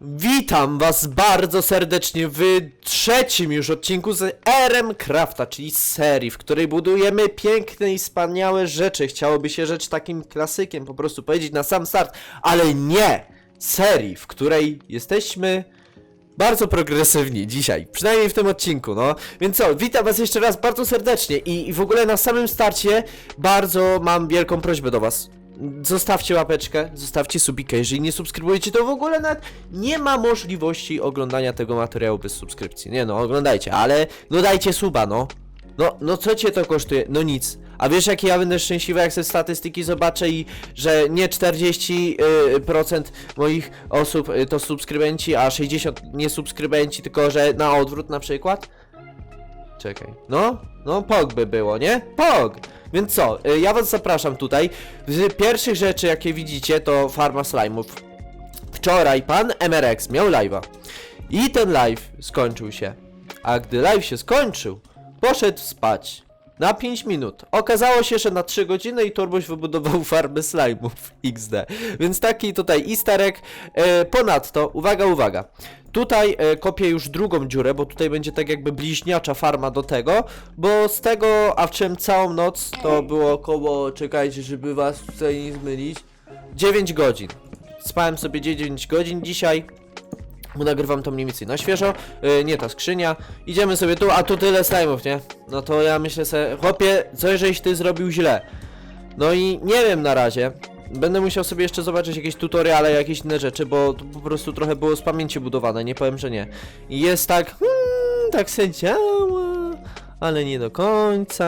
Witam was bardzo serdecznie w trzecim już odcinku z RM Crafta, czyli serii, w której budujemy piękne i wspaniałe rzeczy. Chciałoby się rzecz takim klasykiem po prostu powiedzieć na sam start, ale nie! Serii, w której jesteśmy bardzo progresywni dzisiaj, przynajmniej w tym odcinku, no. Więc co, witam was jeszcze raz bardzo serdecznie i, i w ogóle na samym starcie bardzo mam wielką prośbę do was. Zostawcie łapeczkę, zostawcie subika, jeżeli nie subskrybujecie, to w ogóle nawet nie ma możliwości oglądania tego materiału bez subskrypcji. Nie no, oglądajcie, ale no dajcie suba, no. No, no co cię to kosztuje? No nic. A wiesz jakie ja będę szczęśliwy, jak ze statystyki zobaczę i że nie 40% moich osób y, to subskrybenci, a 60 nie subskrybenci, tylko że na odwrót na przykład? Czekaj. No, no POG by było, nie? POG! Więc co, y, ja was zapraszam tutaj. Z pierwszych rzeczy jakie widzicie to farma slime'ów. Wczoraj pan MRX miał live'a. I ten live skończył się. A gdy live się skończył, poszedł spać. Na 5 minut. Okazało się, że na 3 godziny i Turboś wybudował farmę slime'ów XD. Więc taki tutaj egg. E, ponadto, uwaga, uwaga. Tutaj e, kopię już drugą dziurę, bo tutaj będzie tak jakby bliźniacza farma do tego, bo z tego, a w czym całą noc to było około, czekajcie, żeby was tutaj nie zmylić, 9 godzin. Spałem sobie 9 godzin dzisiaj, bo nagrywam to mniej więcej na świeżo, yy, nie ta skrzynia. Idziemy sobie tu, a tu tyle slime'ów, nie? No to ja myślę sobie, chłopie, co żeś ty zrobił źle? No i nie wiem na razie. Będę musiał sobie jeszcze zobaczyć jakieś tutoriale, jakieś inne rzeczy, bo to po prostu trochę było z pamięci budowane, nie powiem, że nie. I jest tak, hmm, tak se działa, ale nie do końca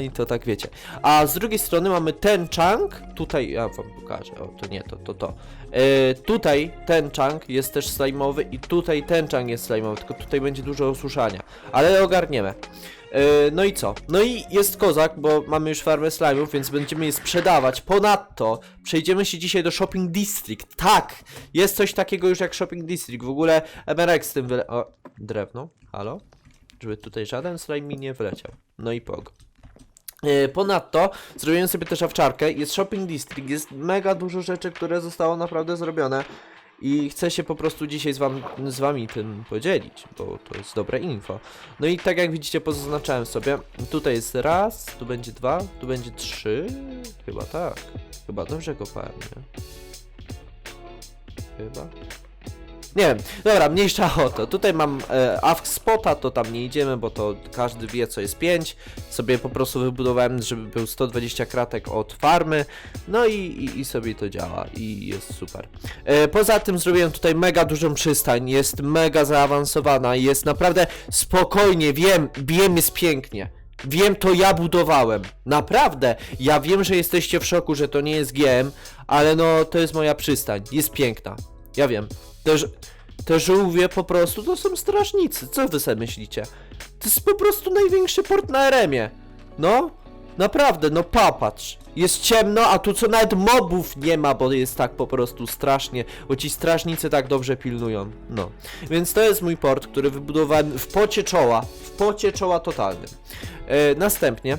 i to tak wiecie. A z drugiej strony mamy ten chunk, tutaj, ja wam pokażę, o to nie, to, to, to. E, tutaj ten chunk jest też slajmowy i tutaj ten chunk jest slajmowy, tylko tutaj będzie dużo osuszania, ale ogarniemy. E, no i co? No i jest kozak, bo mamy już farmę slime'ów, więc będziemy je sprzedawać. Ponadto przejdziemy się dzisiaj do Shopping District. Tak! Jest coś takiego już jak Shopping District. W ogóle MRX z tym wyle... O, drewno. Halo? Żeby tutaj żaden slime mi nie wleciał. No i pog. E, Ponadto zrobiłem sobie też awczarkę, jest shopping district, jest mega dużo rzeczy, które zostało naprawdę zrobione i chcę się po prostu dzisiaj z, wam, z wami tym podzielić, bo to jest dobre info. No i tak jak widzicie pozaznaczałem sobie, tutaj jest raz, tu będzie dwa, tu będzie trzy, chyba tak, chyba dobrze kopałem, nie? Chyba. Nie wiem, dobra, mniejsza o to. Tutaj mam e, AFK spota, to tam nie idziemy, bo to każdy wie co jest 5. Sobie po prostu wybudowałem, żeby był 120 kratek od farmy. No i, i, i sobie to działa i jest super. E, poza tym zrobiłem tutaj mega dużą przystań, jest mega zaawansowana, jest naprawdę spokojnie, wiem, wiem jest pięknie. Wiem, to ja budowałem. Naprawdę. Ja wiem, że jesteście w szoku, że to nie jest GM, ale no to jest moja przystań. Jest piękna. Ja wiem. Te, te żółwie po prostu to są strażnicy. Co wy sobie myślicie? To jest po prostu największy port na Eremie. No, naprawdę, no papatrz. Jest ciemno, a tu co nawet mobów nie ma, bo jest tak po prostu strasznie, bo ci strażnicy tak dobrze pilnują. No, więc to jest mój port, który wybudowałem w pocie czoła. W pocie czoła totalnym. E, następnie. E,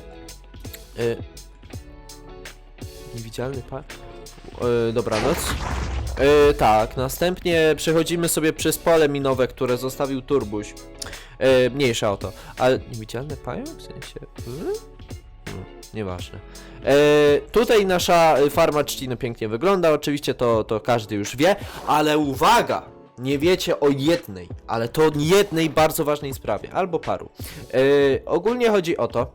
niewidzialny par. E, dobranoc. E, tak, następnie przechodzimy sobie przez pole minowe, które zostawił Turbuś. E, mniejsza o to. Ale niewidzialny pająk? W sensie... Hmm? Hmm, nieważne. E, tutaj nasza farma trzciny pięknie wygląda, oczywiście to, to każdy już wie, ale uwaga! Nie wiecie o jednej, ale to jednej bardzo ważnej sprawie, albo paru. Ogólnie chodzi o to,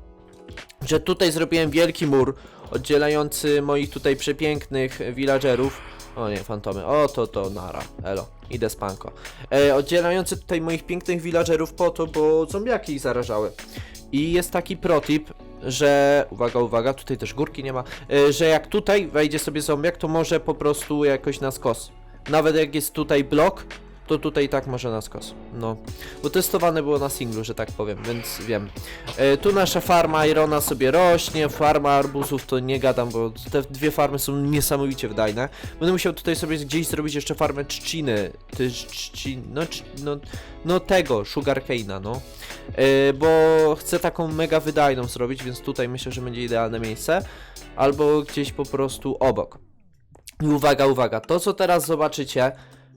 że tutaj zrobiłem wielki mur oddzielający moich tutaj przepięknych villagerów. O nie, fantomy. O, to, to, nara. Elo. Idę spanko. E, oddzielający tutaj moich pięknych villagerów po to, bo zombiaki ich zarażały. I jest taki protip, że... Uwaga, uwaga, tutaj też górki nie ma. E, że jak tutaj wejdzie sobie zombiak, to może po prostu jakoś na skos. Nawet jak jest tutaj blok, to tutaj tak może na skos. No. Bo testowane było na singlu, że tak powiem, więc wiem. E, tu nasza farma Irona sobie rośnie, farma arbuzów to nie gadam, bo te dwie farmy są niesamowicie wydajne. Będę musiał tutaj sobie gdzieś zrobić jeszcze farmę trzciny. Ty trzcin... No, cz- no, no tego, sugarcane'a, no. E, bo chcę taką mega wydajną zrobić, więc tutaj myślę, że będzie idealne miejsce. Albo gdzieś po prostu obok. I uwaga, uwaga, to co teraz zobaczycie,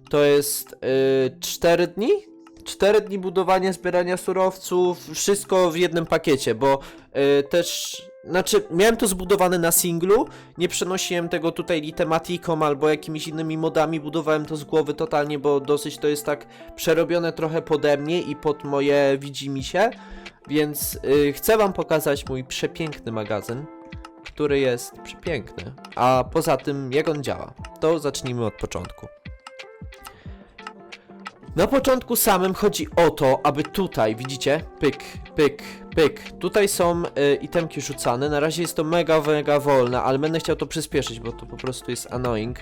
to jest y, 4 dni? 4 dni budowania, zbierania surowców, wszystko w jednym pakiecie, bo y, też, znaczy miałem to zbudowane na singlu, nie przenosiłem tego tutaj litematiką albo jakimiś innymi modami, budowałem to z głowy totalnie, bo dosyć to jest tak przerobione trochę pode mnie i pod moje widzimisię, więc y, chcę wam pokazać mój przepiękny magazyn, który jest przepiękny, a poza tym jak on działa, to zacznijmy od początku. Na początku samym chodzi o to, aby tutaj, widzicie, pyk, pyk, pyk, tutaj są y, itemki rzucane, na razie jest to mega, mega wolne, ale będę chciał to przyspieszyć, bo to po prostu jest annoying.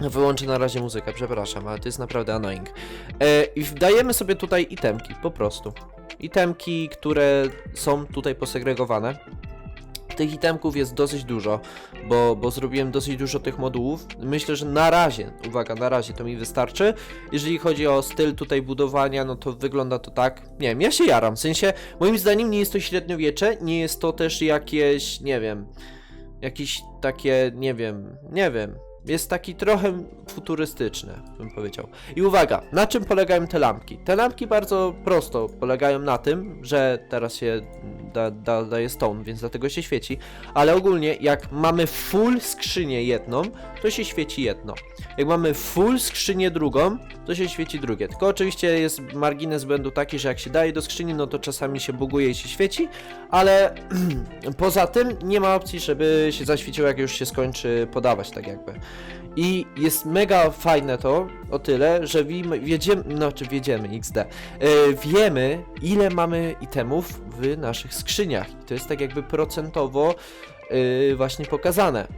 Wyłączę na razie muzykę, przepraszam, ale to jest naprawdę annoying. E, I dajemy sobie tutaj itemki, po prostu. Itemki, które są tutaj posegregowane. Tych itemków jest dosyć dużo, bo, bo zrobiłem dosyć dużo tych modułów. Myślę, że na razie, uwaga, na razie to mi wystarczy. Jeżeli chodzi o styl tutaj budowania, no to wygląda to tak. Nie wiem, ja się jaram. W sensie, moim zdaniem nie jest to średniowiecze, nie jest to też jakieś, nie wiem, jakieś takie, nie wiem, nie wiem. Jest taki trochę futurystyczny, bym powiedział. I uwaga, na czym polegają te lampki? Te lampki bardzo prosto polegają na tym, że teraz się da, da, daje stone, więc dlatego się świeci, ale ogólnie jak mamy full skrzynię jedną, to się świeci jedno. Jak mamy full skrzynię drugą, to się świeci drugie. Tylko oczywiście jest margines błędu taki, że jak się daje do skrzyni, no to czasami się buguje i się świeci, ale poza tym nie ma opcji, żeby się zaświeciło, jak już się skończy podawać, tak jakby. I jest mega fajne to o tyle, że wi- wiedziemy, znaczy wiedziemy XD, e, wiemy ile mamy itemów w naszych skrzyniach. I to jest tak jakby procentowo e, właśnie pokazane.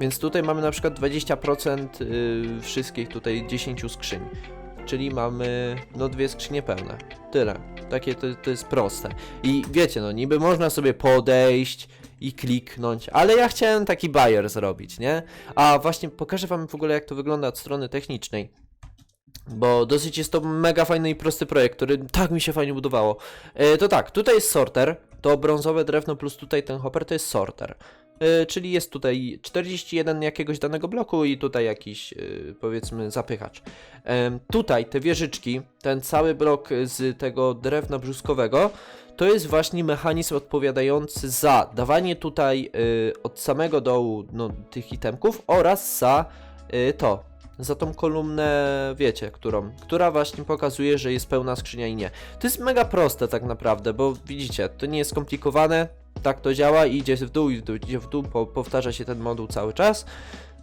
Więc tutaj mamy na przykład 20% y, wszystkich tutaj 10 skrzyń. Czyli mamy no dwie skrzynie pełne. Tyle. Takie to, to jest proste. I wiecie, no niby można sobie podejść i kliknąć, ale ja chciałem taki bajer zrobić, nie? A właśnie pokażę wam w ogóle jak to wygląda od strony technicznej. Bo dosyć jest to mega fajny i prosty projekt, który tak mi się fajnie budowało. E, to tak, tutaj jest sorter, to brązowe drewno plus tutaj ten hopper to jest sorter. E, czyli jest tutaj 41 jakiegoś danego bloku i tutaj jakiś e, powiedzmy zapychacz. Tutaj te wieżyczki, ten cały blok z tego drewna brzuskowego, to jest właśnie mechanizm odpowiadający za dawanie tutaj y, od samego dołu no, tych itemków oraz za y, to, za tą kolumnę, wiecie, którą, która właśnie pokazuje, że jest pełna skrzynia i nie. To jest mega proste tak naprawdę, bo widzicie, to nie jest skomplikowane, tak to działa i idzie w dół i w dół, idzie w dół, po, powtarza się ten moduł cały czas.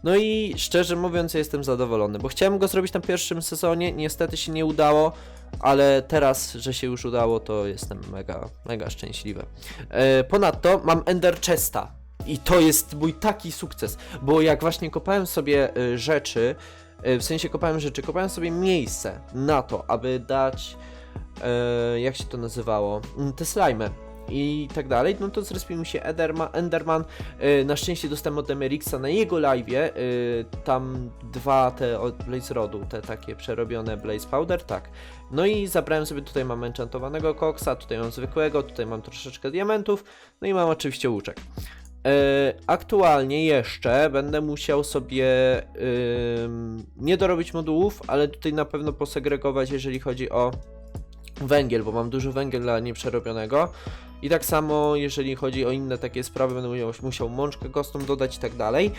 No i szczerze mówiąc jestem zadowolony, bo chciałem go zrobić na pierwszym sezonie, niestety się nie udało, ale teraz, że się już udało, to jestem mega, mega szczęśliwy. E, ponadto mam Ender Chesta. I to jest mój taki sukces, bo jak właśnie kopałem sobie e, rzeczy, e, w sensie kopałem rzeczy, kopałem sobie miejsce na to, aby dać, e, jak się to nazywało, Mm, te slimy i tak dalej, no to zrespił mi się Enderman, Enderman. E, na szczęście dostałem od Emerixa na jego live'ie, e, tam dwa te od Blaze Rodu, te takie przerobione Blaze Powder, tak. No i zabrałem sobie, tutaj mam enchantowanego koksa, tutaj mam zwykłego, tutaj mam troszeczkę diamentów, no i mam oczywiście łuczek. E, aktualnie jeszcze będę musiał sobie nie dorobić modułów, ale tutaj na pewno posegregować, jeżeli chodzi o węgiel, bo mam dużo węgla nieprzerobionego. I tak samo, jeżeli chodzi o inne takie sprawy, będę musiał, musiał mączkę kostną dodać i tak dalej.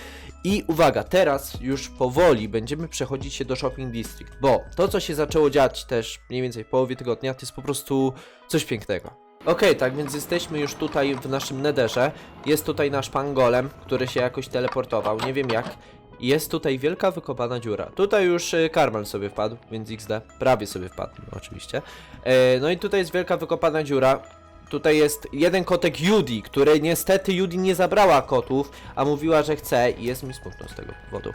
I uwaga, teraz już powoli będziemy przechodzić się do Shopping District, bo to, co się zaczęło dziać też mniej więcej w połowie tygodnia, to jest po prostu coś pięknego. Okej, tak więc jesteśmy już tutaj w naszym nederze. Jest tutaj nasz pangolem, który się jakoś teleportował, nie wiem jak. Jest tutaj wielka wykopana dziura. Tutaj już y, Karmel sobie wpadł, więc XD. Prawie sobie wpadł, no, oczywiście. E, no i tutaj jest wielka wykopana dziura. Tutaj jest jeden kotek Judy, który niestety Judy nie zabrała kotów, a mówiła, że chce i jest mi smutno z tego powodu.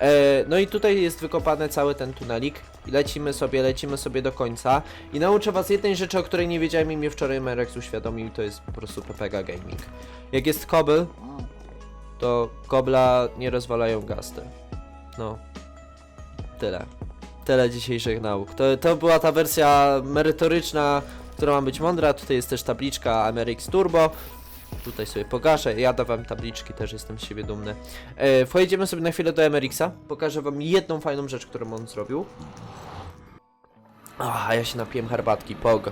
E, no i tutaj jest wykopany cały ten tunelik. Lecimy sobie, lecimy sobie do końca. I nauczę was jednej rzeczy, o której nie wiedziałem i mnie wczoraj Merex uświadomił, to jest po prostu PPG Gaming. Jak jest kobyl, to kobla nie rozwalają gasty. No. Tyle. Tyle dzisiejszych nauk. To, to była ta wersja merytoryczna, która ma być mądra. Tutaj jest też tabliczka Amerix Turbo. tutaj sobie pokażę. Ja dawałem tabliczki, też jestem z siebie dumny. E, pojedziemy sobie na chwilę do Emerixa. Pokażę wam jedną fajną rzecz, którą on zrobił. A, ja się napiłem herbatki, pog.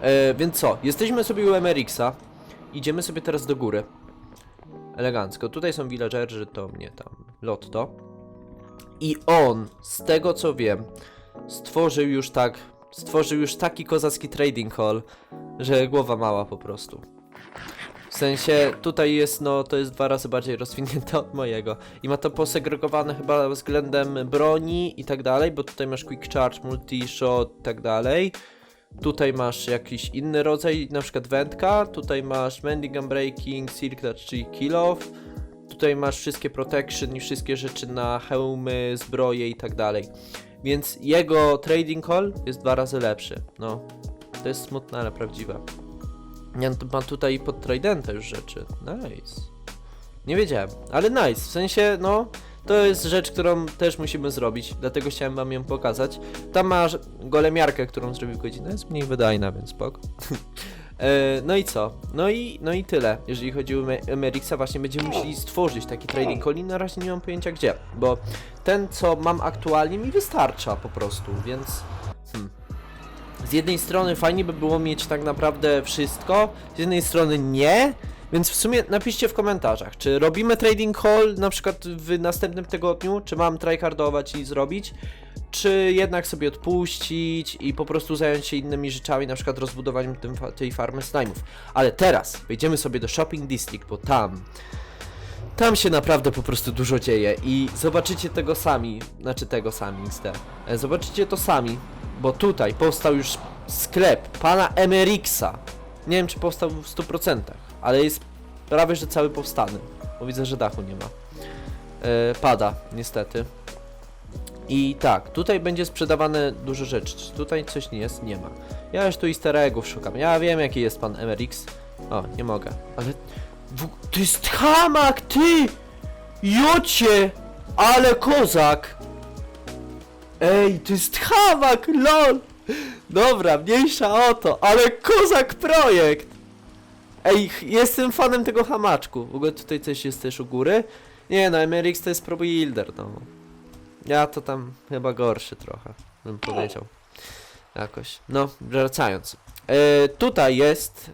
E, więc co, jesteśmy sobie u Emerixa. Idziemy sobie teraz do góry. Elegancko. Tutaj są villagerzy, to mnie tam lotto. I on, z tego co wiem, stworzył już tak, stworzył już taki kozacki trading hall, że głowa mała po prostu. W sensie, tutaj jest, no, to jest dwa razy bardziej rozwinięte od mojego. I ma to posegregowane chyba względem broni i tak dalej, bo tutaj masz quick charge, multi-shot i tak dalej. Tutaj masz jakiś inny rodzaj, na przykład wędka. Tutaj masz mending and breaking, silk touch, czyli kill off. Tutaj masz wszystkie protection i wszystkie rzeczy na hełmy, zbroje i tak dalej. Więc jego trading hall jest dwa razy lepszy. No, to jest smutne, ale prawdziwe. Nie, no to ma tutaj pod tridenta już rzeczy. Nice. Nie wiedziałem, ale nice. W sensie, no, to jest rzecz, którą też musimy zrobić, dlatego chciałem wam ją pokazać. Tam masz golemiarkę, którą zrobił godzinę, jest mniej wydajna, więc spoko. E, no i co? No i, no i tyle. Jeżeli chodzi o Emerixa, właśnie będziemy musieli stworzyć taki trading call i na razie nie mam pojęcia gdzie, bo ten, co mam aktualnie mi wystarcza po prostu, więc... Hmm. Z jednej strony fajnie by było mieć tak naprawdę wszystko, z jednej strony nie, więc w sumie napiszcie w komentarzach, czy robimy trading hall na przykład w następnym tygodniu, czy mam tryhardować i zrobić, czy jednak sobie odpuścić i po prostu zająć się innymi rzeczami, na przykład rozbudowaniem tym, tej farmy slime'ów. Ale teraz wejdziemy sobie do Shopping District, bo tam tam się naprawdę po prostu dużo dzieje i zobaczycie tego sami, znaczy tego sami, ste. E, Zobaczycie to sami, bo tutaj powstał już sklep pana Emerixa. Nie wiem czy powstał w 100%, ale jest prawie że cały powstany, bo widzę, że dachu nie ma. E, pada, niestety. I tak, tutaj będzie sprzedawane dużo rzeczy. Czy tutaj coś nie jest? Nie ma. Ja już tu easter eggów szukam. Ja wiem jaki jest pan Emerix. O, nie mogę. Ale... To jest hamak, ty! Jocie! Ale kozak! Ej, to jest hamak, lol! Dobra, mniejsza o to, ale kozak projekt! Ej, jestem fanem tego hamaczku. W ogóle tutaj coś jest też u góry. Nie no, MRX to jest pro no. Ja to tam chyba gorszy trochę, bym powiedział. Jakoś. No, wracając. E, tutaj jest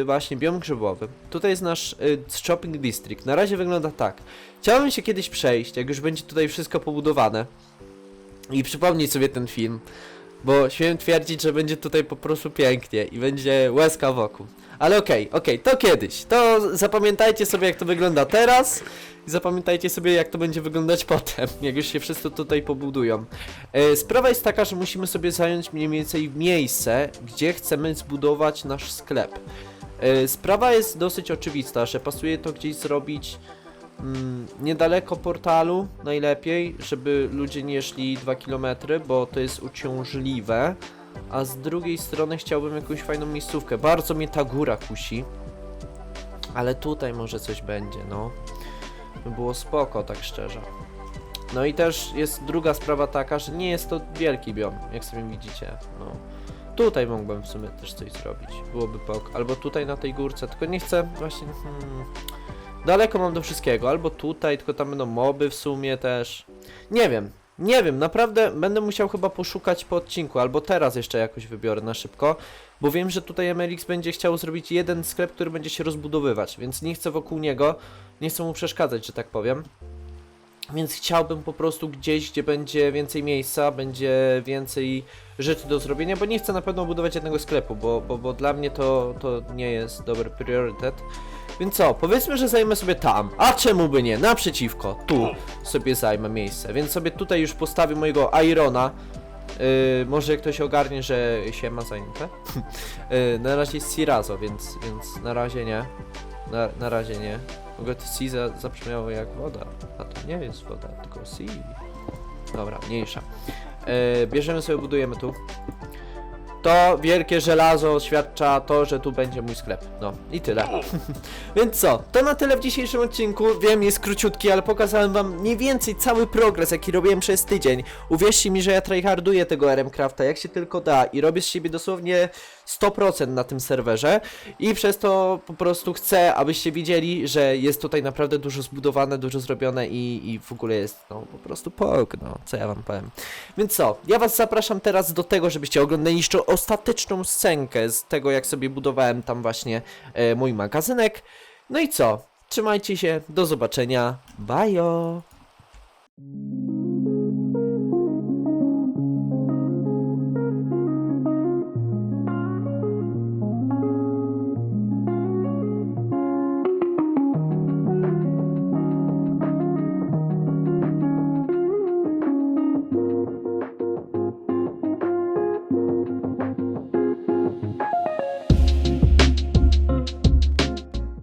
e, właśnie biom grzybowy. Tutaj jest nasz e, shopping district. Na razie wygląda tak. Chciałbym się kiedyś przejść, jak już będzie tutaj wszystko pobudowane. I przypomnieć sobie ten film. Bo śmiem twierdzić, że będzie tutaj po prostu pięknie i będzie łezka wokół. Ale okej, okej, to kiedyś. To zapamiętajcie sobie jak to wygląda teraz i zapamiętajcie sobie jak to będzie wyglądać potem, jak już się wszyscy tutaj pobudują. E, sprawa jest taka, że musimy sobie zająć mniej więcej miejsce, gdzie chcemy zbudować nasz sklep. E, sprawa jest dosyć oczywista, że pasuje to gdzieś zrobić mm, niedaleko portalu najlepiej, żeby ludzie nie szli 2 km, bo to jest uciążliwe. A z drugiej strony chciałbym jakąś fajną miejscówkę. Bardzo mnie ta góra kusi. Ale tutaj może coś będzie, no. By było spoko, tak szczerze. No i też jest druga sprawa taka, że nie jest to wielki biom, jak sobie widzicie. No. Tutaj mógłbym w sumie też coś zrobić. Byłoby pok. Albo tutaj na tej górce, tylko nie chcę właśnie. Hmm, daleko mam do wszystkiego. Albo tutaj, tylko tam będą moby w sumie też. Nie wiem. Nie wiem, naprawdę będę musiał chyba poszukać po odcinku, albo teraz jeszcze jakoś wybiorę na szybko, bo wiem, że tutaj MLX będzie chciał zrobić jeden sklep, który będzie się rozbudowywać, więc nie chcę wokół niego, nie chcę mu przeszkadzać, że tak powiem. Więc chciałbym po prostu gdzieś, gdzie będzie więcej miejsca, będzie więcej rzeczy do zrobienia, bo nie chcę na pewno budować jednego sklepu, bo, bo, bo dla mnie to, to nie jest dobry priorytet. Więc co, powiedzmy, że zajmę sobie tam, a czemu by nie, naprzeciwko, tu sobie zajmę miejsce, więc sobie tutaj już postawię mojego Irona. Yy, może ktoś ogarnie, że się ma zajęte. yy, na razie jest Sirazo, więc, więc na razie nie. Na, na razie nie. W ogóle to Sea za, zabrzmiało jak woda, a to nie jest woda, tylko Sea. Dobra, mniejsza. Yy, bierzemy sobie, budujemy tu. To wielkie żelazo oświadcza to, że tu będzie mój sklep. No i tyle. Więc co, to na tyle w dzisiejszym odcinku. Wiem, jest króciutki, ale pokazałem wam mniej więcej cały progres, jaki robiłem przez tydzień. Uwierzcie mi, że ja tryharduję tego RM Crafta, jak się tylko da i robię z siebie dosłownie 100% na tym serwerze i przez to po prostu chcę, abyście widzieli, że jest tutaj naprawdę dużo zbudowane, dużo zrobione i, i w ogóle jest no po prostu pok, no co ja wam powiem. Więc co, ja was zapraszam teraz do tego, żebyście oglądali jeszcze ostateczną scenkę z tego, jak sobie budowałem tam właśnie e, mój magazynek. No i co, trzymajcie się, do zobaczenia, bajo!